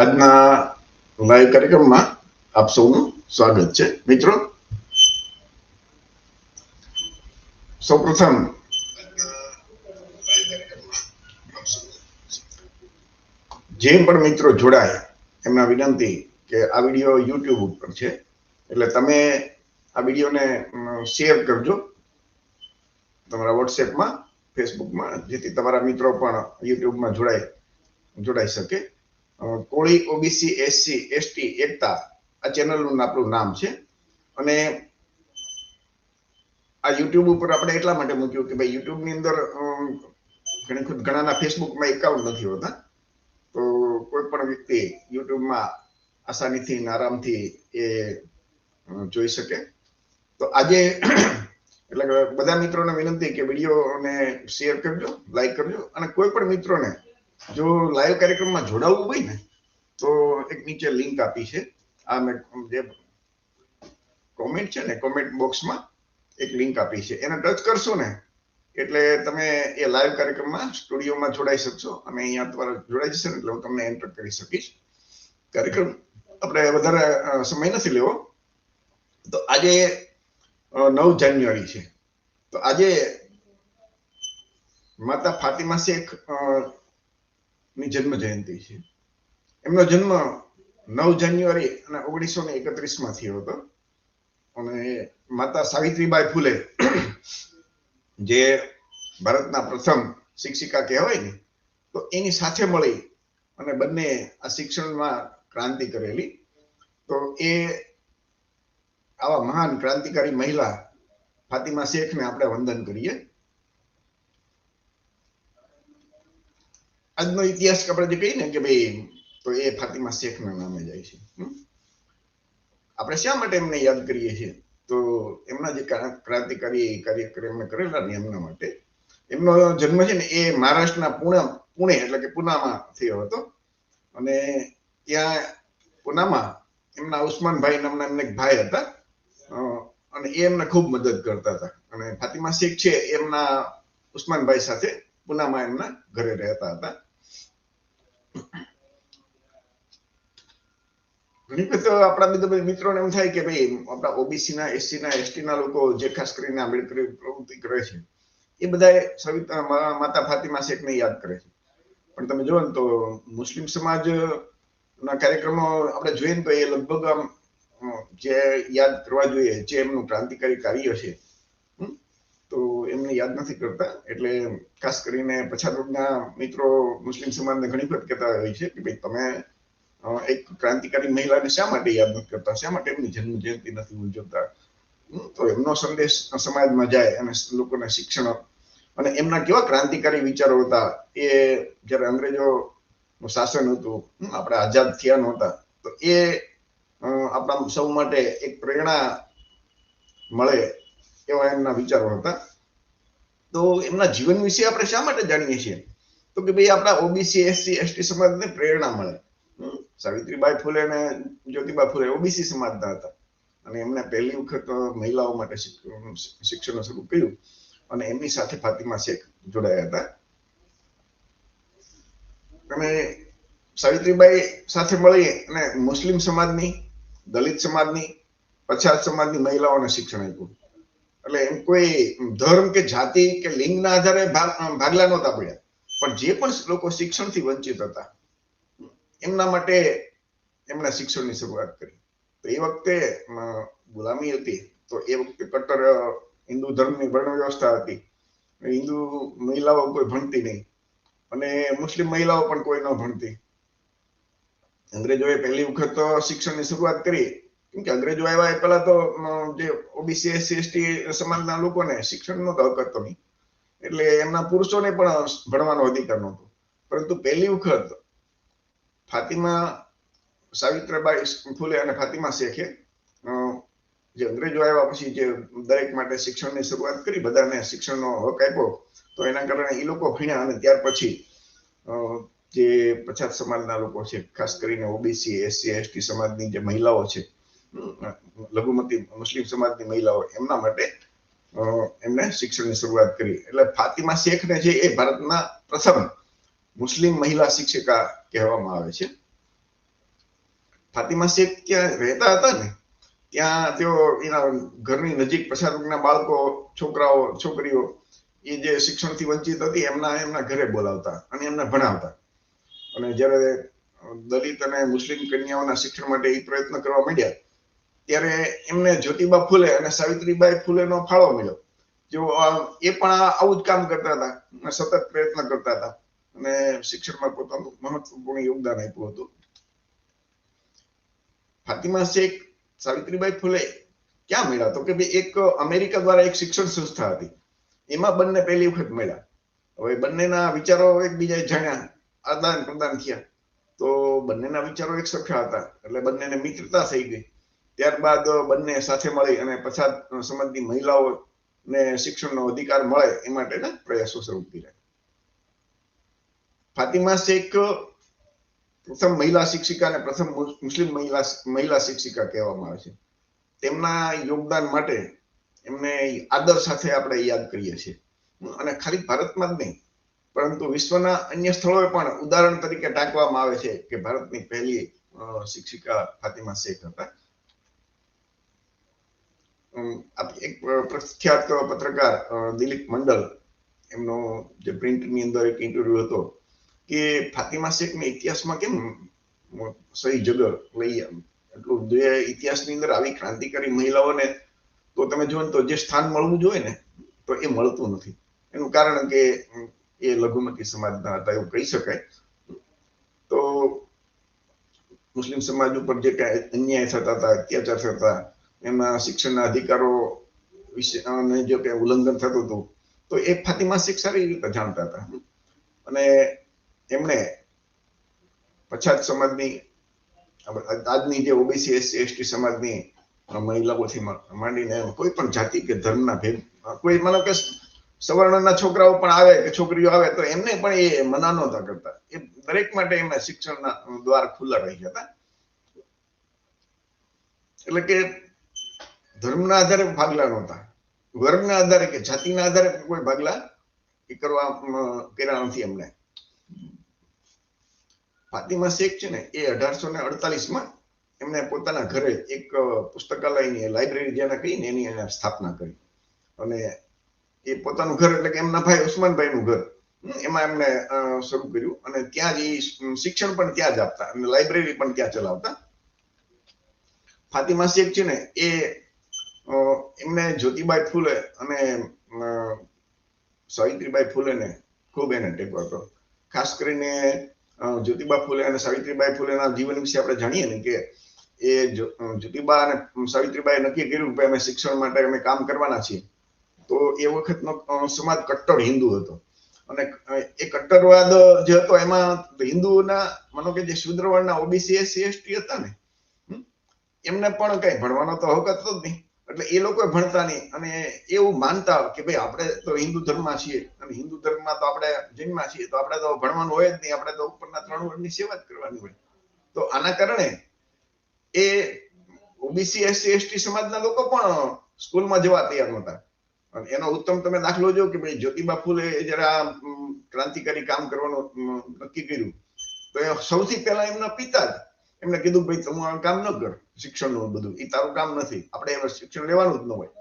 આજના લાઈવ કાર્યક્રમમાં આપ સૌનું સ્વાગત છે. મિત્રો, સૌપ્રથમ જે પણ મિત્રો જોડાય, એમના વિનંતી કે આ વીડિયો યુટ્યુબ ઉપર છે. એટલે તમે આ વિડીયોને શેર કરજો. તમારા વોટ્સએપમાં ફેસબુકમાં જેથી તમારા મિત્રો પણ યુટ્યુબમાં જોડાય, જોડાઈ શકે. કોળી, ઓબીસી, એસસી, એસટી, એકતા આ ચેનલનું આપણું નામ છે. અને આ યુટ્યુબ ઉપર આપણે એટલા માટે મૂક્યું કે ભાઈ યુટ્યુબની અંદર ઘણી ખુદ ઘણાના ફેસબુકમાં એકાઉન્ટ નથી હોતા. તો કોઈ પણ વ્યક્તિ યુટ્યુબમાં આસાનીથી, આરામથી એ જોઈ શકે. તો આજે એટલે બધા મિત્રોને વિનંતી કે વિડીયોને શેર કરજો, લાઈક કરજો અને કોઈ પણ મિત્રોને જો લાઈવ કાર્યક્રમમાં જોડાવવું હોય ને, તો એક નીચે લિંક આપી છે. આ મેં જે કોમેન્ટ છે ને કોમેન્ટ બોક્સમાં એક લિંક આપી છે. એને ટચ કરશો ને, એટલે તમે એ લાઈવ કાર્યક્રમમાં સ્ટુડિયોમાં જોડાઈ શકશો. અને અહીંયા દ્વારા જોડાઈ જશે ને, એટલે હું તમને એન્ટર કરી શકીશ. કાર્યક્રમ આપણે વધારે સમય નથી લેવો. તો આજે નવ જાન્યુઆરી છે. તો આજે માતા ફાતિમા શેખ ની જન્મ જયંતિ છે. એમનો જન્મ નવ જાન્યુઆરી અને ઓગણીસો ને એકત્રીસમાં થયો હતો. અને માતા સાવિત્રીબાઈ ફૂલે જે ભારતના પ્રથમ શિક્ષિકા કહેવાય ને, તો એની સાથે મળી અને બંને આ શિક્ષણમાં ક્રાંતિ કરેલી. તો એ આવા મહાન ક્રાંતિકારી મહિલા ફાતિમા શેખને આપણે વંદન કરીએ. આજનો ઇતિહાસ આપણે જે કહીએ ને કે ભાઈ તો એ ફાતિમા શેખના નામે જાય છે? આપણે શા માટે એમને યાદ કરીએ છીએ તો એમના જે ક્રા- ક્રાંતિકારી કાર્યક્રમ કરેલા ને એમના માટે એમનો જન્મ છે ને એ મહારાષ્ટ્રના પુણે પુણે એટલે કે પુનામાં થયો હતો અને ત્યાં પુનામાં એમના ઉસ્માનભાઈ નામના એમને એક ભાઈ હતા અને એ એમને ખૂબ મદદ કરતા હતા અને ફાતિમા શેખ છે એમના ઉસ્માનભાઈ સાથે પુનામાં એમના ઘરે રહેતા હતા ઘણી વખત આપણા બધા મિત્રોને એમ થાય કે ભાઈ, આપણા ઓબીસી ના એસસી ના એસટી ના લોકો જે ખાસ કરીને આંબેડકરી પ્રવૃત્તિ કરે છે, એ બધા સવિતા માતા ફાતિમા શેખને યાદ કરે છે. પણ તમે જુઓ ને તો મુસ્લિમ સમાજ ના કાર્યક્રમો આપણે જોઈએ ને તો એ લગભગ આમ જે યાદ કરવા જોઈએ, જે એમનું ક્રાંતિકારી કાર્ય છે તો એમને યાદ નથી કરતા. એટલે ખાસ કરીને પછાત વર્ગના મિત્રો મુસ્લિમ સમાજને ઘણી વખત કહેતા હોય છે કે ભાઈ, તમે એક ક્રાંતિકારી મહિલાને શા માટે યાદ નથી કરતા? શા માટે એમની જન્મ જયંતિ નથી ઉજવતા? તો એમનો સંદેશ સમાજમાં જાય અને લોકોને શિક્ષણ અને એમના કેવા ક્રાંતિકારી વિચારો હતા? એ જ્યારે અંગ્રેજો શાસન હતું આપણે આઝાદ થયા નહોતા, તો એ આપણા સૌ માટે એક પ્રેરણા મળે એવા એમના વિચારો હતા. તો એમના જીવન વિશે આપણે શા માટે જાણીએ છીએ? તો કે ભાઈ આપણા ઓબીસી, એસસી, એસટી સમાજને પ્રેરણા મળે. સાવિત્રીબાઈ ફૂલે ને જ્યોતિબા ફૂલે ઓબીસી સમાજના હતા. અને એમને પહેલી વખત મહિલાઓ માટે શિક્ષણ શરૂ કર્યું અને એમની સાથે ફાતિમા શેખ જોડાયા હતા. અને સાવિત્રીબાઈ સાથે મળી અને મુસ્લિમ સમાજની, દલિત સમાજની, પછાત સમાજની મહિલાઓને શિક્ષણ આપ્યું. એટલે એમ કોઈ ધર્મ કે જાતિ કે લિંગના આધારે ભાગ- ભાગલા નહોતા પડ્યા. પણ જે પણ લોકો શિક્ષણથી વંચિત હતા એમના માટે એમણે શિક્ષણની શરૂઆત કરી. તો એ વખતે ગુલામી હતી. તો એ વખતે કટ્ટર હિન્દુ ધર્મની વર્ણ વ્યવસ્થા હતી. હિન્દુ મહિલાઓ કોઈ ભણતી નહીં. અને મુસ્લિમ મહિલાઓ પણ કોઈ ન ભણતી. અંગ્રેજોએ પહેલી વખત શિક્ષણની શરૂઆત કરી. કેમ કે અંગ્રેજો આવ્યા એ પહેલા તો જે ઓબીસી, એસસી, એસટી સમાજના લોકોને શિક્ષણનો તો હક હતો નહીં એટલે એમના પુરુષોને પણ ભણવાનો અધિકાર નહોતો. પરંતુ પહેલી વખત ફાતિમા સાવિત્રબાઈ ફૂલે અને ફાતિમા શેખે જે અંગ્રેજો આવ્યા પછી જે દરેક માટે શિક્ષણની શરૂઆત કરી, બધાને શિક્ષણનો હક આપ્યો, તો એના કારણે એ લોકો ભણ્યા અને ત્યાર પછી જે પછાત સમાજના લોકો છે, ખાસ કરીને ઓબીસી, એસસી, એસટી સમાજની જે મહિલાઓ છે લઘુમતી મુસ્લિમ સમાજની મહિલાઓ, એમના માટે એમને શિક્ષણની શરૂઆત કરી. એટલે ફાતિમા શેખને છે એ ભારતના પ્રથમ મુસ્લિમ મહિલા શિક્ષિકા કહેવામાં આવે છે. ફાતિમા શેખ ત્યાં રહેતા હતા ને, ત્યાં તેઓ એના ઘરની નજીક વર્ગના બાળકો, છોકરાઓ, છોકરીઓ, એ જે શિક્ષણથી વંચિત હતી, એમના એમના ઘરે બોલાવતા અને એમને ભણાવતા. અને જ્યારે દલિત અને મુસ્લિમ કન્યાઓના શિક્ષણ માટે એ પ્રયત્ન કરવા માંડ્યા, ત્યારે એમને જ્યોતિબા ફૂલે અને સાવિત્રીબાઈ ફૂલેનો ફાળો મળ્યો. જેઓ એ પણ આવું જ કામ કરતા હતા સતત પ્રયત્ન કરતા હતા. અને શિક્ષણમાં પોતાનું મહત્વપૂર્ણ યોગદાન આપ્યું હતું. ફાતિમા શેખ, સાવિત્રીબાઈ ફુલે ક્યાં મળ્યા? તો કે ભાઈ એક અમેરિકા દ્વારા એક શિક્ષણ સંસ્થા હતી. એમાં બંને પહેલી વખત મળ્યા. હવે બંનેના વિચારો એકબીજા જાણ્યા, આદાન પ્રદાન થયા. તો બંનેના વિચારો એક સરખા હતા, એટલે બંનેને મિત્રતા થઈ ગઈ. ત્યારબાદ બંને સાથે મળી અને પછાત સમાજની મહિલાઓ ને શિક્ષણનો અધિકાર મળે એ માટેના પ્રયાસો શરૂ કર્યા. ફાતિમા શેખ પ્રથમ મહિલા શિક્ષિકા અને પ્રથમ મુસ્લિમ મહિલા મહિલા શિક્ષિકા કહેવામાં આવે છે. તેમના યોગદાન માટે એમને આદર સાથે આપણે યાદ કરીએ છીએ. અને ખાલી ભારતમાં જ નહીં, પરંતુ વિશ્વના અન્ય સ્થળોએ પણ ઉદાહરણ તરીકે ટાંકવામાં આવે છે કે ભારતની પહેલી શિક્ષિકા ફાતિમા શેખ હતા. એક પ્રખ્યાત પત્રકાર દિલીપ મંડલ, એમનો જે પ્રિન્ટની અંદર એક ઇન્ટરવ્યુ હતો કે ફાતિમા શેખને ઇતિહાસમાં કેમ સહી જગર લઈ એટલું જે ઇતિહાસની અંદર આવી ક્રાંતિકારી મહિલાઓને તો તમે જુઓ તો જે સ્થાન મળવું જોઈએ ને, તો એ મળતું નથી. એનું કારણ કે એ લઘુમતી સમાજના હતા એવું કહી શકાય. તો મુસ્લિમ સમાજ ઉપર જે કઈ અન્યાય થતા હતા, અત્યાચાર થતા, એમાં શિક્ષણના અધિકારો વિશે જે કઈ ઉલ્લંઘન થતું હતું, તો એ ફાતિમા શેખ સારી રીતે જાણતા હતા. અને એમણે પછાત સમાજની, આજની જે ઓબીસી, એસસી, એસટી સમાજની મહિલાઓથી માંડીને કોઈ પણ જાતિ કે ધર્મના ભેદ, કોઈ માનો કે સવર્ણના છોકરાઓ પણ આવે કે છોકરીઓ આવે તો એમને પણ એ મના નહોતા કરતા. એ દરેક માટે એમના શિક્ષણના દ્વાર ખુલ્લા રહી હતા. એટલે કે ધર્મના આધારે ભાગલા નહોતા. વર્ગના આધારે કે જાતિના આધારે કોઈ ભાગલા એ કરવા કર્યા નથી એમને. ફાતિમા શેખ છે ને, એ અઢારસો ને અડતાલીસમાં એમને પોતાના ઘરે એક પુસ્તકાલયની લાઇબ્રેરી જેને કહીને એની એને સ્થાપના કરી. અને એ પોતાનું ઘર, એટલે કે એમના ભાઈ ઉસ્માનભાઈ નું ઘર એમાં એમને શરૂ કર્યું. અને ત્યાં જ એ શિક્ષણ પણ ત્યાં જ આપતા, અને લાઇબ્રેરી પણ ત્યાં ચલાવતા. ફાતિમા શેખ છે ને, એ એમને જ્યોતિબાઈ ફૂલે અને સાવિત્રીબાઈ ફૂલેને ખૂબ એને ટેકો હતો ખાસ કરીને જ્યોતિબા ફૂલે અને સાવિત્રીબાઈ ફૂલેના જીવન વિશે આપણે જાણીએ ને કે એ જ્યોતિબા અને સાવિત્રીબાઈ નક્કી કર્યું કે અમે શિક્ષણ માટે અમે કામ કરવાના છીએ. તો એ વખતનો સમાજ કટ્ટર હિન્દુ હતો. અને એ કટ્ટરવાદ જે હતો એમાં હિન્દુના માનો કે જે શુદ્ર વર્ણના ઓબીસી એસસી એસટી હતા ને એમને પણ કઈ ભણવાનો તો હક હતો જ નહીં. એટલે એ લોકો ભણતા નહીં. અને એવું માનતા કે ભાઈ, આપણે તો હિન્દુ ધર્મમાં છીએ. અને હિન્દુ ધર્મમાં તો આપણે જન્મમાં છીએ. તો આપણે તો ભણવાનું હોય જ નહીં. આપણે તો ઉપરના ત્રણ વર્ણની સેવા જ કરવાની હોય. તો આના કારણે એ ઓબીસી, એસસી, એસટી સમાજના લોકો પણ સ્કૂલમાં જવા તૈયાર નહોતા. અને એનો ઉત્તમ તમે દાખલો જો કે ભાઈ, જ્યોતિબા ફૂલે જરા ક્રાંતિકારી કામ કરવાનું નક્કી કર્યું. તો એ સૌથી પહેલા એમના પિતા જ એમને કીધું, ભાઈ તું કામ ન કર, શિક્ષણનું બધું. એ તારું કામ નથી. આપણે એમાં શિક્ષણ લેવાનું જ ન હોય.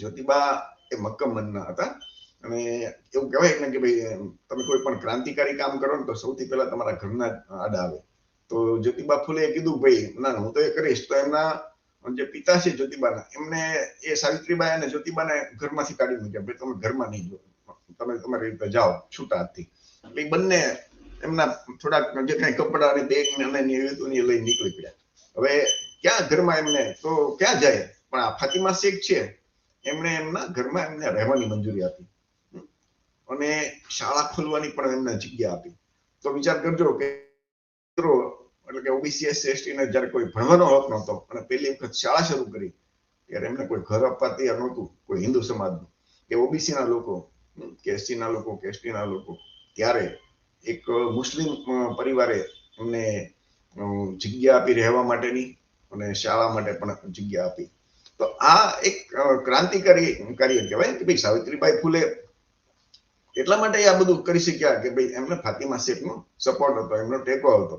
જ્યોતિબા એ મક્કમ મનના હતા અને એવું કહેવાય ને કે, ભાઈ તમે કોઈ પણ ક્રાંતિકારી કામ કરો ને તો સૌથી પહેલા તમારા ઘરના આડા આવે. તો જ્યોતિબા ફૂલે કીધું, ભાઈ, ના હું તો એ કરીશ. તો એમના જે પિતા છે જ્યોતિબાના, એમને એ સાવિત્રીબાઈ અને જ્યોતિબાને ઘરમાંથી કાઢી મૂક્યા, ભાઈ, તમે ઘરમાં નહીં જો. તમે તમારી રીતે જાઓ, છૂટા હાથથી. એ બંને એમના થોડાક જે કઈ કપડા અને બેગ ને હતું લઈ નીકળી પડ્યા. હવે ક્યાં ઘરમાં એમને? તો ક્યાં જાય? પણ આ ફાતિમા શેખ છે. એમણે એમના ઘરમાં એમને રહેવાની મંજૂરી આપી. અને શાળા ખોલવાની પણ એમને જગ્યા આપી. તો વિચાર કરજો કે એટલે કે ઓબીસી એસ એસટી ને જયારે કોઈ ભણવાનો હક નહોતો અને પહેલી વખત શાળા શરૂ કરી, ત્યારે એમને કોઈ ઘર આપવા તૈયાર નહોતું, કોઈ હિન્દુ સમાજનું. કે ઓબીસી ના લોકો કે એસટી ના લોકો, કે એસટી ના લોકો, ત્યારે એક મુસ્લિમ પરિવારે એમને જગ્યા આપી રહેવા માટેની અને શાળા માટે પણ જગ્યા આપી. તો આ એક ક્રાંતિકારી કાર્ય કહેવાય કે ભાઈ સાવિત્રીબાઈ ફૂલે એટલા માટે આ બધું કરી શક્યા કે ભાઈ એમને ફાતિમા શેખનો સપોર્ટ હતો, એમનો ટેકો હતો.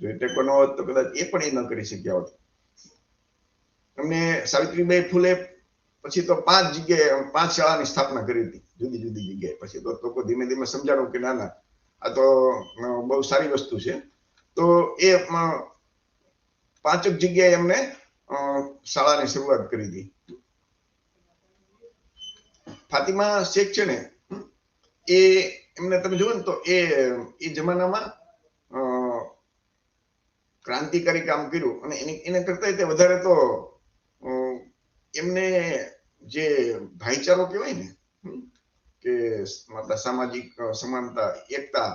જો એ ટેકો ન હોત તો કદાચ એ પણ એ ન કરી શક્યા હોત. એમને સાવિત્રીબાઈ ફૂલે પછી તો પાંચ જગ્યાએ, પાંચ શાળાની સ્થાપના કરી હતી, જુદી જુદી જગ્યાએ. પછી તો લોકો ધીમે ધીમે સમજાણું કે ના ના આ તો બહુ સારી વસ્તુ છે. તો એ પાંચક જગ્યાએ એમને શાળાની શરૂઆત કરી હતી ફાતિમા શેખ છે ને એ, એમને તમે જુઓ ને તો એ એ જમાનામાં ક્રાંતિકારી કામ કર્યું. અને એની કરતા તે વધારે તો એમને જે ભાઈચારો કહેવાય ને કે આપણા સામાજિક સમાનતા, એકતા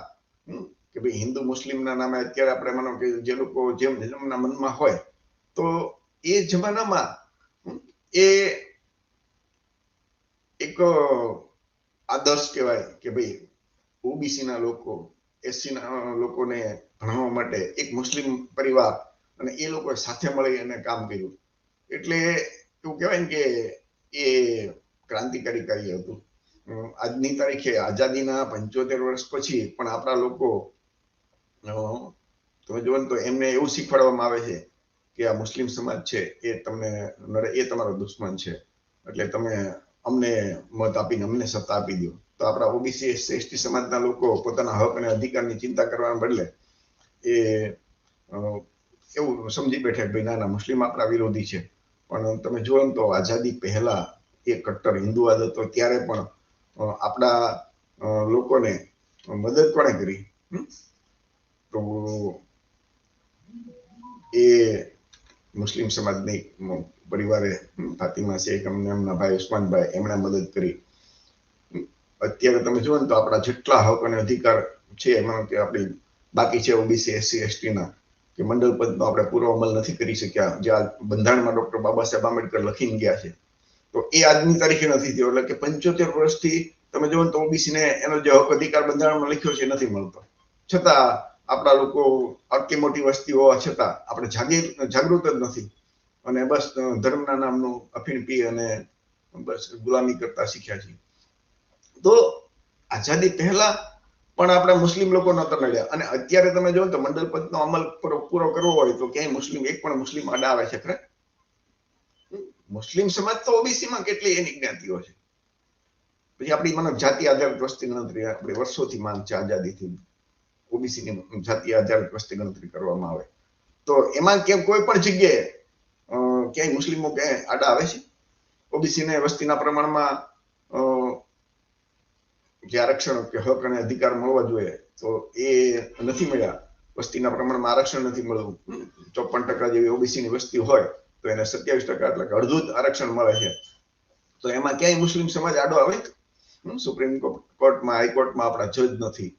કે ભાઈ હિન્દુ મુસ્લિમના નામે અત્યારે આપણે માનો કે જે લોકો જેમ ધર્મના મનમાં હોય, તો એ જમાનામાં એ એક આદર્શ કહેવાય કે ભાઈ ઓબીસી ના લોકો, એસસીના લોકોને ભણાવવા માટે એક મુસ્લિમ પરિવાર અને એ લોકો સાથે મળી અને કામ કર્યું. એટલે એવું કહેવાય ને કે એ ક્રાંતિકારી કાર્ય હતું. આજની તારીખે આઝાદીના પંચોતેર વર્ષ પછી પણ આપણા લોકો તમે જુઓ તો એમને એવું શીખવાડવામાં આવે છે કે આ મુસ્લિમ સમાજ છે એ તમને એ તમારો દુશ્મન છે. એટલે તમે અમને મત આપીને અમને સત્તા આપી દો. તો આપણા ઓબીસી એસટી સમાજના લોકો પોતાના હક અને અધિકારની ચિંતા કરવાના બદલે એ એવું સમજી બેઠે ભાઈ ના ના, મુસ્લિમ આપણા વિરોધી છે. પણ તમે જુઓ તો આઝાદી પહેલા એ કટ્ટર હિન્દુવાદ હતો, ત્યારે પણ આપણા લોકોને મદદ કોણે કરી? તો એ મુસ્લિમ સમાજની પરિવારે ફાતિમા શેખ, અમને એમના ભાઈ ઉસ્માનભાઈ, એમણે મદદ કરી. અત્યારે તમે જુઓ ને તો આપણા જેટલા હક અને અધિકાર છે એમાં કે આપણી બાકી છે ઓબીસી, એસસી, એસટીના, કે મંડળ પદનો આપણે પૂરો અમલ નથી કરી શક્યા. જે આ બંધારણમાં ડોક્ટર બાબા સાહેબ આંબેડકર લખીને ગયા છે. તો એ આજની તારીખે નથી થયો. એટલે કે પંચોતેર વર્ષથી તમે જુઓ તો ઓબીસી ને એનો જે હક અધિકાર બંધારણમાં લખ્યો છે નથી મળતો. છતાં આપણા લોકો આટલી મોટી વસ્તી હોવા છતાં આપણે જાગૃત જ નથી. અને બસ ધર્મના નામનું અફીણ પી અને બસ ગુલામી કરતા શીખ્યા છીએ. તો આઝાદી પહેલા પણ આપણા મુસ્લિમ લોકો નતર નડ્યા. અને અત્યારે તમે જો તો મંડલ પદનો અમલ પૂરો કરવો હોય તો ક્યાંય મુસ્લિમ, એક પણ મુસ્લિમ આડા આવે છે ખરે? મુસ્લિમ સમાજ તો ઓબીસીમાં કેટલી એની જ્ઞાતિઓ છે? પછી આપણી મને જાતિ આધારિત વસ્તી ગણતરી આપણે વર્ષોથી માંગ છે આઝાદીથી. ઓબીસીની જાતિ આધારિત વસ્તી ગણતરી કરવામાં આવે. તો એમાં કેમ કોઈ પણ જગ્યાએ ક્યાંય મુસ્લિમો ક્યાંય આડા આવે છે? ઓબીસીને વસ્તીના પ્રમાણમાં જે આરક્ષણ કે હક અને અધિકાર મળવા જોઈએ, તો એ નથી મળ્યા. વસ્તીના પ્રમાણમાં આરક્ષણ નથી મળવું ચોપન ટકા જેવી ઓબીસીની વસ્તી હોય તો એને સત્યાવીસ ટકા એટલે અડધું આરક્ષણ મળે છે. તો એમાં ક્યાંય મુસ્લિમ સમાજ આડો આવે? સુપ્રીમ કોર્ટમાં, હાઈકોર્ટમાં આપણા જજ નથી.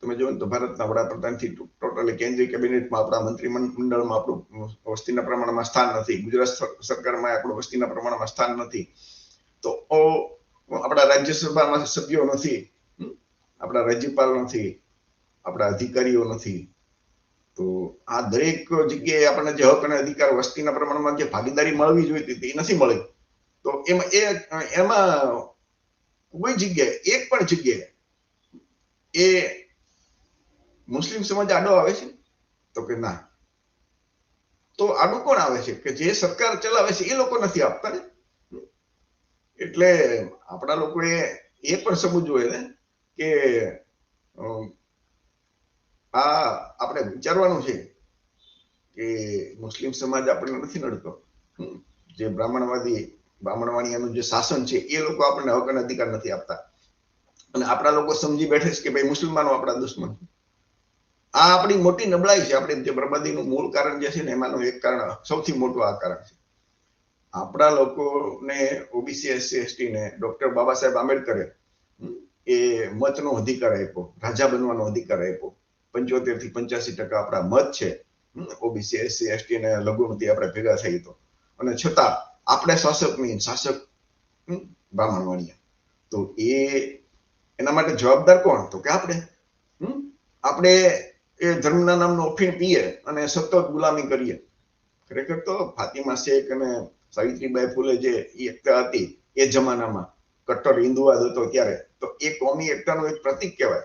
તમે જુઓ તો ભારતના વડાપ્રધાનથી ટોટલી કેન્દ્રીય કેબિનેટમાં આપણા મંત્રીમંડળમાં આપણું વસ્તીના પ્રમાણમાં સ્થાન નથી. ગુજરાત સરકારમાં આપણું વસ્તીના પ્રમાણમાં સ્થાન નથી. તો આપણા રાજ્યસભામાં સભ્યો નથી. આપણા રાજ્યપાલ નથી. આપણા અધિકારીઓ નથી. તો આ દરેક જગ્યાએ આપણને જે હક અને અધિકાર વસ્તીના પ્રમાણમાં જે ભાગીદારી મળવી જોઈતી એ નથી મળી. તો એમાં એ, એમાં કોઈ જગ્યાએ, એક પણ જગ્યાએ એ મુસ્લિમ સમાજ આડો આવે છે? તો કે ના. તો આડું કોણ આવે છે? કે જે સરકાર ચલાવે છે એ લોકો નથી આપતા ને? એટલે આપણા લોકોએ એ પણ સમજવું ને કે આ આપણે વિચારવાનું છે કે મુસ્લિમ સમાજ આપણને નથી નડતો. જે બ્રાહ્મણવાદી, બ્રાહ્મણવાણીયાનું જે શાસન છે, એ લોકો આપણને હક અધિકાર નથી આપતા. અને આપણા લોકો સમજી બેઠે છે કે ભાઈ મુસલમાનો આપણા દુશ્મન. આ આપણી મોટી નબળાઈ છે. આપણે જે બરબાદીનું મૂળ કારણ જે છે ને, એમાંનું એક કારણ, સૌથી મોટું આ કારણ છે. આપણા લોકોને ઓબીસી, એસસી, એસટી ને ડોક્ટર બાબા સાહેબ આંબેડકરે એ મતનો અધિકાર આપ્યો, રાજા બનવાનો અધિકાર આપ્યો. પંચોતેરથી પંચ્યાસી ટકા આપણા મત છે. ઓબીસી, એસસી, એસટી અને લઘુમતી આપણે ભેગા થઈ તો. અને છતાં આપણે શાસક નહીં, શાસક બ્રાહ્મણ વાણિયા તો એ એના માટે જવાબદાર કોણ? તો કે આપણે. આપણે એ ધર્મના નામનો અફીણ પીએ અને સતત ગુલામી કરીએ. ખરેખર તો ફાતિમા શેખ અને સાવિત્રીબાઈ ફૂલે જે એકતા હતી એ જમાનામાં. કટ્ટર હિન્દુવાદ હતો ત્યારે. તો એ કોમી એકતાનું એક પ્રતિક કહેવાય.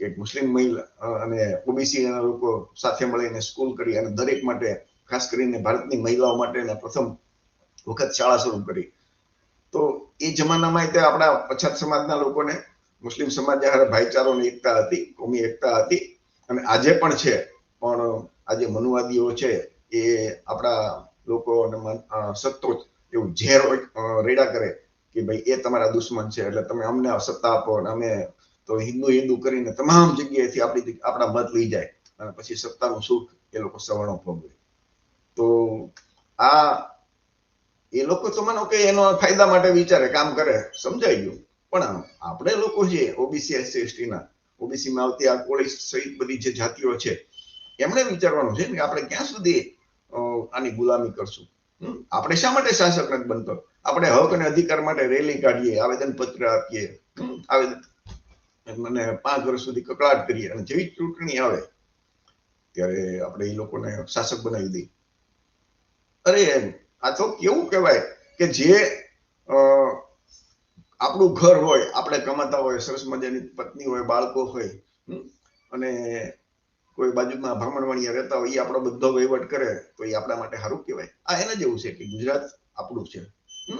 કે મુસ્લિમ મહિલા અને ઓબીસી ના લોકો સાથે મળીને સ્કૂલ કરી અને દરેક માટે, ખાસ કરીને ભારતની મહિલાઓ માટે પ્રથમ વખત શાળા શરૂ કરી. તો એ જમાનામાં તે આપણા પછાત સમાજના લોકોને, મુસ્લિમ સમાજ હારે ભાઈચારોની એકતા હતી, કોમી એકતા હતી, અને આજે પણ છે. પણ આજે મનુવાદીઓ છે એ આપણા લોકો અને સત્તો એવું ઝેર રેડા કરે કે ભાઈ એ તમારા દુશ્મન છે, એટલે તમે અમને સત્તા આપો અને અમે તો હિન્દુ હિન્દુ કરીને તમામ જગ્યાએથી આપણી આપણા મત લઈ જાય અને પછી સત્તાનું સુખ એ લોકો સવર્ણો ભોગવે. તો આ એ લોકો તો માનો કે એનો ફાયદા માટે વિચારે, કામ કરે, સમજાઈ ગયું. પણ આપણે લોકો છે ઓબીસી એસસી એસટી ના ઓબીસી માં આવતી આ કોળી સહિત બધી જે જાતિઓ છે, એમણે વિચારવાનું છે કે આપણે ક્યાં સુધી આની ગુલામી કરશું? આપણે શા માટે શાસક નથી બનતો? આપણે હક અને અધિકાર માટે રેલી કાઢીએ આવેદન પત્ર આપીએ? આવેદન મને પાંચ વર્ષ સુધી કકળાટ કરીએ અને જેવી ચૂંટણી આવે, ત્યારે આપણે એ લોકોને શાસક બનાવી દઈએ. અરે, આ તો કેવું કહેવાય કે જે આપણું ઘર હોય, આપણે કમાતા હોય, સરસ મજાની પત્ની હોય, બાળકો હોય અને કોઈ બાજુમાં બ્રાહ્મણવાણીયા રહેતા હોય એ આપણો બધો વહીવટ કરે, તો એ આપણા માટે સારું કહેવાય. આ એના જેવું છે કે ગુજરાત આપણું છે.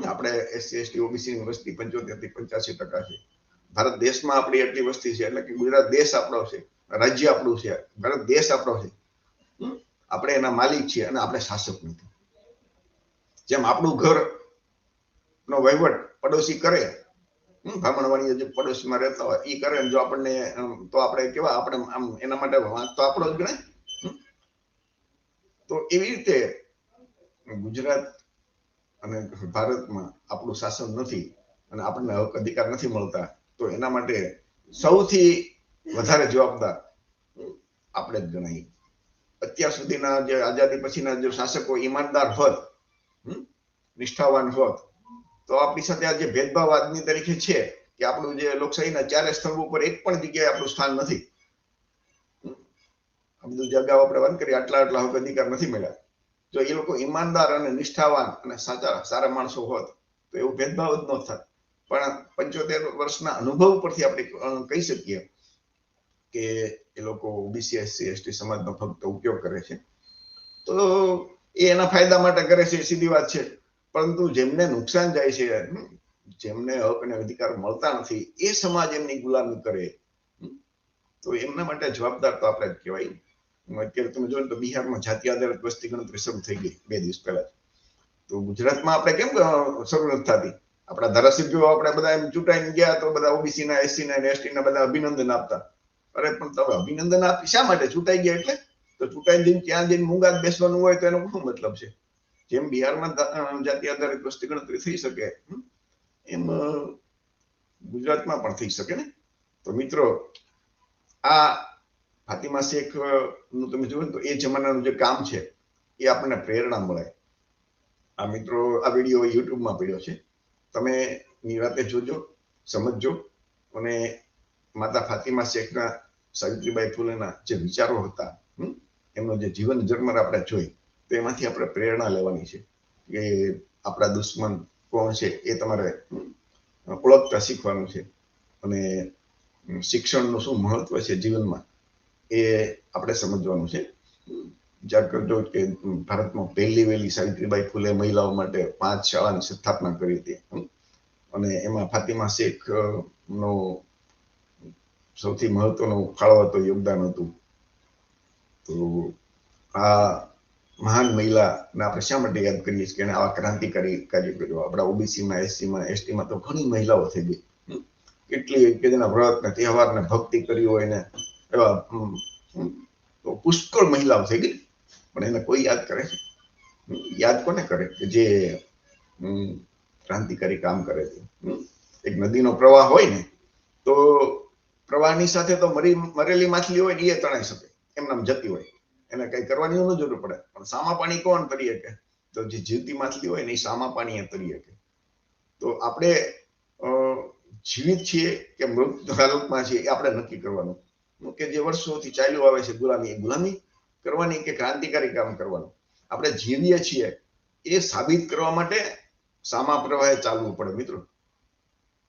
આપણે એસસી, એસટી ઓબીસી ની વસ્તી પંચોતેરથી પંચ્યાસી ટકા છે. ભારત દેશમાં આપણી એટલી વસ્તી છે, એટલે કે ગુજરાત દેશ આપણો છે, રાજ્ય આપણું છે, ભારત દેશ આપણો છે? આપણે એના માલિક છીએ અને આપણે શાસક નથી જેમ આપણું ઘર નો વહીવટ પડોશી કરે બ્રાહ્મણવાણી જે પડોશીમાં રહેતા હોય એ કરે જો આપણને તો આપણે કેવા, આપણે આમ એના માટે વાંક તો આપણો જ ગણાય? તો એવી રીતે ગુજરાત અને ભારતમાં આપણું શાસન નથી અને આપણને હક અધિકાર નથી મળતા તો એના માટે સૌથી વધારે જવાબદાર આપણે જ ગણાય. અત્યાર સુધીના જે આઝાદી પછીના જે શાસકો ઈમાનદાર હોત નિષ્ઠાવાન હોત, તો આપણી સાથે આ જે ભેદભાવ આજની તરીકે છે કે આપણું જે લોકશાહીના ચારે સ્તંભ ઉપર એક પણ જગ્યાએ આપણું સ્થાન નથી. આ બધું જે આપણે વાત કરી, આટલા આટલા હક અધિકાર નથી મળ્યા. જો એ લોકો ઈમાનદાર અને નિષ્ઠાવાન અને સાચા સારા માણસો હોત, તો એવું ભેદભાવ જ ન થાત. પણ પંચોતેર વર્ષના અનુભવ પરથી આપણે કહી શકીએ કે એ લોકો ઓબીસી એસસી એસટી સમાજનો ફક્ત ઉપયોગ કરે છે. તો એ એના ફાયદા માટે કરે છે સીધી વાત છે. પરંતુ જેમને નુકસાન જાય છે જેમને હક અને અધિકાર મળતા નથી, એ સમાજ એમની ગુલામી કરે. તો એમના માટે જવાબદાર તો આપણે જ કહેવાય. અત્યારે તમે જોયું તો બિહારમાં જાતિ આધારિત વસ્તી ગણતરી શરૂ થઈ ગઈ બે દિવસ પહેલા તો ગુજરાતમાં આપણે કેમ શરૂ નથી થતી? આપણા ધારાસભ્યો આપણે બધા એમ ચૂંટાઈને ગયા તો બધા ઓબીસી ના એસસી ના એસટી ના બધા અભિનંદન આપતા. અરે, પણ તમે અભિનંદન આપી શા માટે? ચૂંટાઈ ગયા એટલે? તો ચૂંટાઈ જઈને ત્યાં જઈને મૂંગા બેસવાનું હોય તો એનો શું મતલબ છે? જેમ બિહારમાં જાતિ આધારિત વસ્તી ગણતરી થઈ શકે એમ ગુજરાતમાં પણ થઈ શકે ને? તો મિત્રો, આ ફાતિમા શેખનું તમે જોયું તો એ જમાનાનું જે કામ છે, એ આપણને પ્રેરણા મળે. આ મિત્રો, આ વીડિયો યુટ્યુબમાં પડ્યો છે. તમે નિરાતે જોજો, સમજજો. અને માતા ફાતિમા શેખના, સાવિત્રીબાઈ ફૂલેના જે વિચારો હતા એમનો જે જીવન જર્મર આપણે જોઈ, તો એમાંથી આપણે પ્રેરણા લેવાની છે કે આપણા દુશ્મન કોણ છે એ તમારે ઓળખતા શીખવાનું છે. અને શિક્ષણનું શું મહત્વ છે જીવનમાં એ આપણે સમજવાનું છે. વિચાર કે ભારતમાં પહેલી વહેલી સાવિત્રીબાઈ ફૂલે મહિલાઓ માટે પાંચ શાળાની સ્થાપના કરી હતી. અને એમાં ફાતિમા શેખ નો સૌથી મહત્વનો ફાળો હતો, યોગદાન હતું. તો આ મહાન મહિલાને આપણે શા માટે યાદ કરીએ છીએ કે એને આવા ક્રાંતિકારી કાર્ય કર્યો? આપણા ઓબીસીમાં, એસસીમાં, એસટીમાં તો ઘણી મહિલાઓ થઈ ગઈ. કેટલી કે જેના વ્રત ને તહેવાર ને ભક્તિ કરી હોય ને એવા પુષ્કળ મહિલાઓ થઈ ગઈ. પણ એને કોઈ યાદ કરે છે? યાદ કોને કરે? કે જે ક્રાંતિકારી કામ કરે છે. એક નદીનો પ્રવાહ હોય ને, તો પ્રવાહની સાથે તો મરી, મરેલી માછલી હોય ને, એ તણાઈ શકે. એમનામ જતી હોય. એને કઈ કરવાની ન જરૂર પડે. પણ સામા પાણી કોણ તરી શકે? તો જે જીવતી માછલી હોય ને, એ સામા પાણી તરી શકે. તો આપણે જીવિત છીએ કે મૃત હાલતમાં છીએ એ આપણે નક્કી કરવાનું. કે જે વર્ષોથી ચાલ્યું આવે છે ગુલામી, એ ગુલામી કરવાની કે ક્રાંતિકારી કામ કરવાનું. આપણે જીવીએ છીએ એ સાબિત કરવા માટે સામા પ્રવાહે ચાલવું પડે મિત્રો.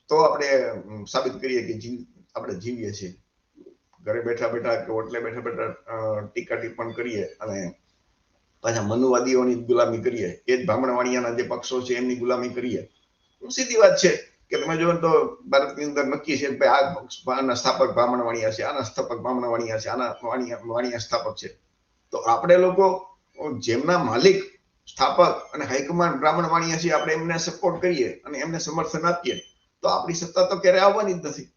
તો આપણે સાબિત કરીએ કે જીવ આપણે જીવીએ છીએ. ઘરે બેઠા બેઠા કે ઓટલે બેઠા બેઠા ટીકા ટિપ્પણ કરીએ અને પાછા મનુવાદીઓની ગુલામી કરીએ. એ જ બ્રાહ્મણવાણિયાના જે પક્ષો છે એમની ગુલામી કરીએ. સીધી વાત છે કે તમે જો તો ભારતની અંદર નક્કી છે કે આ આના સ્થાપક બ્રાહ્મણ વાણિયા છે, આના સ્થાપક બ્રાહ્મણ વાણિયા છે, આના વાણિયા વાણિયા સ્થાપક છે. તો આપણે લોકો જેમના માલિક, સ્થાપક અને હાઈકમાન્ડ બ્રાહ્મણ વાણિયા છીએ, આપણે એમને સપોર્ટ કરીએ અને એમને સમર્થન આપીએ, તો આપણી સત્તા તો ક્યારે આવવાની જ નથી.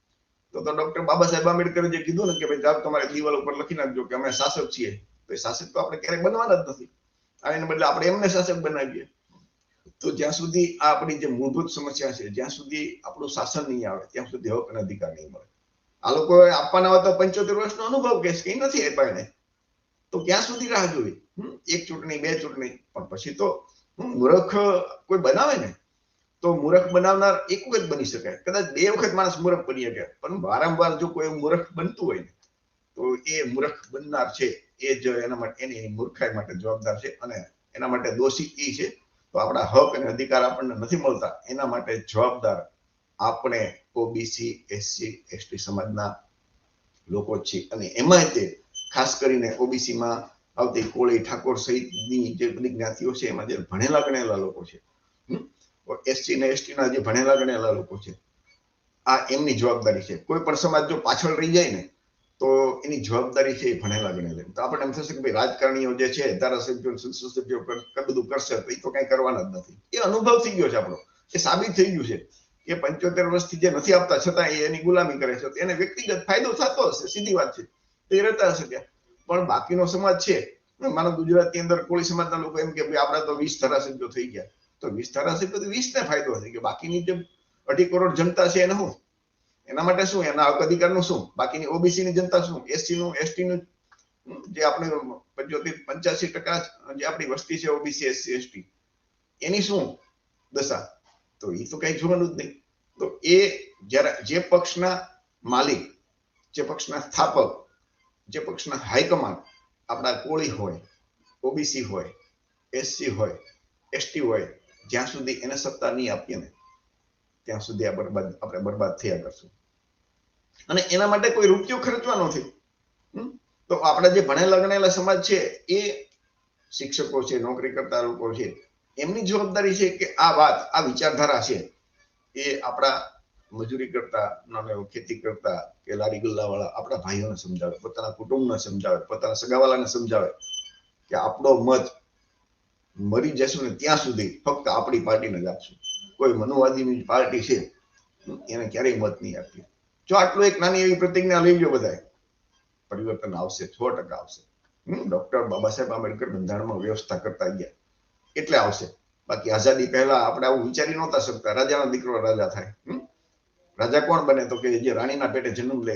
તો તો ડોક્ટર બાબા સાહેબ આંબેડકરે જે કીધું ને કે ભાઈ સાહેબ તમારે દિવાલ ઉપર લખી નાખજો કે અમે શાસક છીએ, તો એ શાસક તો આપણે ક્યારેય બનવાના જ નથી. આ એને બદલે આપણે એમને શાસક બનાવીએ. તો જ્યાં સુધી આ આપણી જે મૂળભૂત સમસ્યા છે, જ્યાં સુધી આપણું શાસન નહીં આવે, ત્યાં સુધી હક અને અધિકાર નહીં મળે. આ લોકો આપવાના હોય તો પંચોતેર વર્ષનો અનુભવ કે કઈ નથી આપ્યા એને. તો ક્યાં સુધી રાહ જોવી? એક ચૂંટણી, બે ચૂંટણી. પણ પછી તો મૂર્ખ કોઈ બનાવે ને, તો મૂર્ખ બનાવનાર એક વખત બની શકાય કદાચ બે વખત માણસ મૂર્ખ બની શકે. પણ વારંવાર જો કોઈ મૂર્ખ બનતું હોય ને, તો એ મૂર્ખ બનનાર છે. એ જ એના માટે, એની મૂર્ખાઈ માટે જવાબદાર છે. અને એના માટે દોષી એ છે. તો આપણા હક અને અધિકાર આપણને નથી મળતા. એના માટે જવાબદાર આપણે ઓબીસી, એસસી, એસટી સમાજના લોકો છે અને એમાં તે ખાસ કરીને ઓબીસીમાં આવતી કોળી ઠાકોર સહિતની જે બધી જ્ઞાતિઓ છે, એમાં જે ભણેલા ગણેલા લોકો છે એસસી ને એસટી ના જે ભણેલા ગણેલા લોકો છે, આ એમની જવાબદારી છે. કોઈ પણ સમાજ જો પાછળ રહી જાય ને, તો એની જવાબદારી છે એ ભણેલા ગણેલા તો આપણે એમ થશે કે ભાઈ રાજકારણીઓ જે છે, ધારાસભ્યો સંસદ સભ્યો બધું કરશે તો એ તો કઈ કરવાના જ નથી. એ અનુભવ થઈ ગયો છે આપણો. એ સાબિત થઈ ગયું છે કે પંચોતેર વર્ષથી જે નથી આપતા, છતાં એની ગુલામી કરે છે એને વ્યક્તિગત ફાયદો થતો હશે, સીધી વાત છે. એ રહેતા હશે પણ બાકીનો સમાજ છે માનો ગુજરાતની અંદર કોળી સમાજના લોકો એમ કે ભાઈ આપણા તો વીસ ધારાસભ્યો થઈ ગયા. તો વીસ ધારાસભ્યો તો વીસ ને ફાયદો હશે કે બાકીની જે અઢી કરોડ જનતા છે એને શું? એના માટે શું? એના હક અધિકારનું શું? બાકીની ઓબીસી ની જનતા શું? એસસી નું એસટી નું જે આપણે પંચોતેર, પંચ્યાસી ટકા જે આપણી વસ્તી છે ઓબીસી, એસસી, એસટી, એની શું દશા? તો એ તો કઈ જોવાનું જ નહીં. તો એ જ્યારે જે પક્ષના માલિક, જે પક્ષના સ્થાપક જે પક્ષના હાઈકમાન્ડ આપણા કોળી હોય, ઓબીસી હોય, એસસી હોય, એસટી હોય, જ્યાં સુધી એને સત્તા નહીં આપીએ ને, ત્યાં સુધી આ બરબાદ, આપણે બરબાદ થયા કરશું. અને એના માટે કોઈ રૂપિયો ખર્ચવા નથી. તો આપણા જે ભણેલા ગણેલા સમાજ છે, એ શિક્ષકો છે, નોકરી કરતા લોકો છે, એમની જવાબદારી છે કે આ વાત, આ વિચારધારા છે, એ આપણા મજૂરી કરતા ખેતી કરતા, કે લારી ગલ્લા વાળા આપણા ભાઈઓને સમજાવે, પોતાના કુટુંબને સમજાવે, પોતાના સગાવાલાને સમજાવે કે આપણો મત મરી જશું ને ત્યાં સુધી ફક્ત આપણી પાર્ટીને જ આપશું. કોઈ મનુવાદીની પાર્ટી છે એને ક્યારેય મત નહીં આપીએ. જો આટલું એક નાની એવી પ્રતિજ્ઞા લઈ લો બધા પરિવર્તન આવશે, સો ટકા આવશે. ડોક્ટર બાબા સાહેબ આંબેડકર બંધારણમાં વ્યવસ્થા કરતા ગયા, એટલે આવશે. બાકી આઝાદી પહેલા આપણે આવું વિચારી નહોતા શકતા, રાજાનો દીકરો રાજા થાય રાજા કોણ બને? તો કે જે રાણીના પેટે જન્મ લે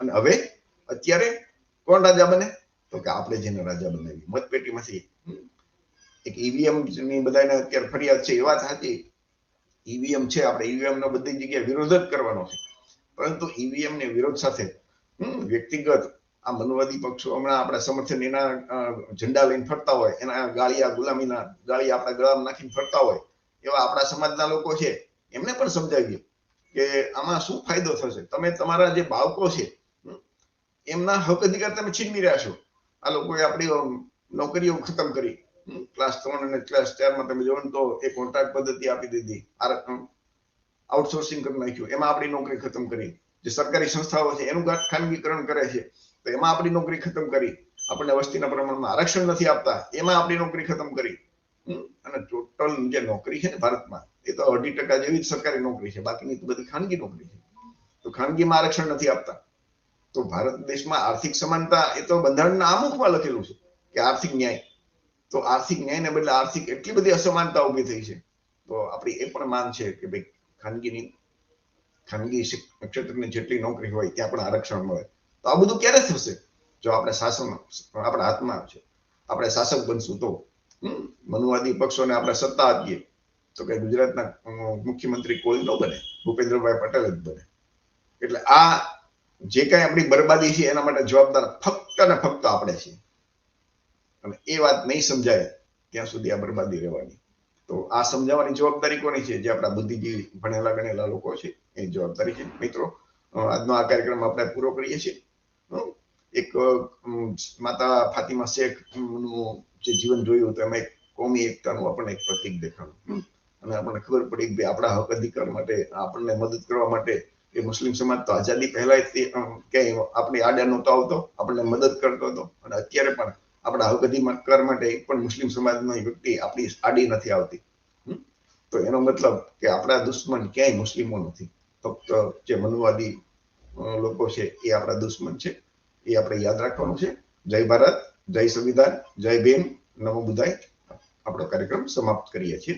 અને હવે અત્યારે કોણ રાજા બને? તો કે આપણે જેને રાજા બનાવી. મતપેટીમાંથી એક ઈવીએમની બધાને અત્યારે ફરિયાદ છે, એ વાત સાચી. ઈવીએમ છે, આપણે ઈવીએમ નો બધી જગ્યાએ વિરોધ જ કરવાનો છે. પરંતુ ઈવીએમ ને વિરોધ સાથે વ્યક્તિગત આ મનુવાદી પક્ષો હમણાં આપણા સમર્થન એના ઝંડા લઈને ફરતા હોય, એના ગાળિયા, ગુલામીના ગાળિયા આપણા ગળામાં નાખીને ફરતા હોય, એવા આપણા સમાજના લોકો છે. એમને પણ સમજાવીએ. કે આમાં શું ફાયદો થશે? તમે તમારા જે બાળકો છે એમના હક અધિકાર તમે છીનવી રહ્યા છો. આ લોકોએ આપણી નોકરીઓ ખતમ કરી. ક્લાસ ત્રણ અને ક્લાસ ચારમાં તમે જોવો તો એ કોન્ટ્રાક્ટ પદ્ધતિ આપી દીધી. આઉટસોર્સિંગ કરી નાખ્યું. એમાં આપણી નોકરી ખતમ કરી. જે સરકારી સંસ્થાઓ છે, એનું ખાનગીકરણ કરે છે. તો એમાં આપણી નોકરી ખતમ કરી. આપણને વસ્તીના પ્રમાણમાં આરક્ષણ નથી આપતા. એમાં આપણી નોકરી ખતમ કરી. અને ટોટલ જે નોકરી છે ને ભારતમાં એ તો અઢી ટકા જેવી જ સરકારી નોકરી છે. બાકીની તો બધી ખાનગી નોકરી છે. તો ખાનગીમાં આરક્ષણ નથી આપતા. તો ભારત દેશમાં આર્થિક સમાનતા એ તો બંધારણના આમુખમાં લખેલું છે કે આર્થિક ન્યાય. તો આર્થિક ન્યાયને બદલે આર્થિક એટલી બધી અસમાનતા ઊભી થઈ છે. તો આપણી એ પણ માંગ છે કે ભાઈ ખાનગીની ખાનગી ક્ષેત્રની જેટલી નોકરી હોય ત્યાં પણ આરક્ષણ મળે. તો આ બધું ક્યારે થશે? જો આપણે શાસન, આપણા હાથમાં છે. આપણે શાસક બનશું તો. મનુવાદી પક્ષોને આપણે સત્તા આપીએ. તો કે ગુજરાતના મુખ્યમંત્રી કોઈ ન બને, ભૂપેન્દ્રભાઈ પટેલ જ બને. એટલે આ જે કઈ આપણી બરબાદી છે, એના માટે જવાબદાર ફક્ત ને ફક્ત આપણે છીએ. અને એ વાત નહીં સમજાય, ત્યાં સુધી આ બરબાદી રહેવાની. તો આ સમજાવવાની જવાબદારી કોની છે? જે આપણા બુદ્ધિજીવી ભણેલા ગણેલા લોકો છે, એ જવાબદારી છે. મિત્રો આજનો આ કાર્યક્રમ આપણે પૂરો કરીએ છીએ. એક માતા ફાતિમા શેખનું જે જીવન જોયું હતું એમાં એક કોમી એકતાનું આપણને એક પ્રતીક દેખાણું. અને આપણને ખબર પડી કે આપણા હક અધિકાર માટે, આપણને મદદ કરવા માટે એ મુસ્લિમ સમાજ તો આઝાદી પહેલા ક્યાંય આપણી આડા નહોતો આવતો, આપણને મદદ કરતો હતો. અને અત્યારે પણ આપણા હક અધિકાર માટે એક પણ મુસ્લિમ સમાજનો વ્યક્તિ આપણી આડી નથી આવતી. તો એનો મતલબ કે આપણા દુશ્મન ક્યાંય મુસ્લિમો નથી. ફક્ત જે મનુવાદી લોકો છે એ આપણા દુશ્મન છે. એ આપણે યાદ રાખવાનું છે. જય ભારત, જય સંવિધાન, જય ભીમ, નમો બુદ્ધાય આપણો કાર્યક્રમ સમાપ્ત કરીએ છીએ.